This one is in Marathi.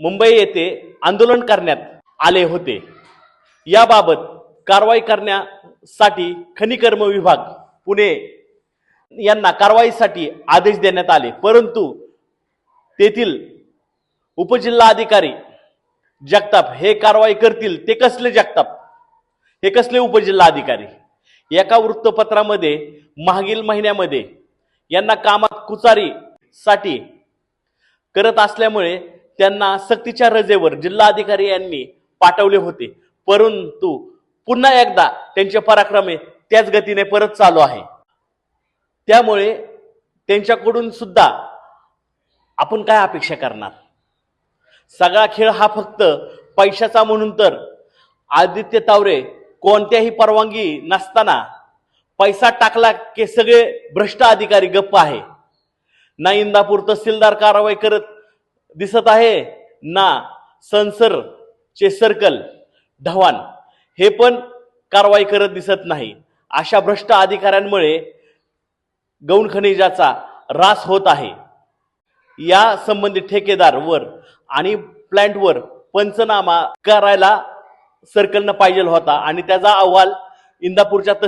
मुंबई येथे आंदोलन करण्यात आले होते. याबाबत कारवाई करण्यासाठी खनिकर्म विभाग पुणे यांना कारवाईसाठी आदेश देण्यात आले. परंतु तेथील उपजिल्हाधिकारी जगताप हे कारवाई करतील. ते कसले जगताप? हे कसले उपजिल्हाधिकारी? एका वृत्तपत्रामध्ये मागील महिन्यामध्ये यांना कामात कुचारीसाठी करत असल्यामुळे त्यांना सक्तीच्या रजेवर जिल्हाधिकारी यांनी पाठवले होते. परंतु पुन्हा एकदा त्यांचे पराक्रमे त्याच गतीने परत चालू आहे. त्यामुळे त्यांच्याकडून सुद्धा आपण काय अपेक्षा करणार? सगळा खेळ हा फक्त पैशाचा म्हणून तर. आदित्य तावरे कोणत्याही परवानगी नसताना पैसा टाकला की सगळे भ्रष्ट अधिकारी गप्प आहे. ना इंदापूर तहसीलदार कारवाई करत दिसत आहे. ना संसरचे सर्कल ढवाण हे पण कारवाई करत दिसत नाही. अशा भ्रष्ट अधिकाऱ्यांमुळे गौण खनिजाचा ऱ्हास होत आहे. या संबंधित ठेकेदार वर आणि प्लॅन्टवर पंचनामा करायला सर्कलनं पाहिजे होता आणि त्याचा अहवाल इंदापूरच्या तस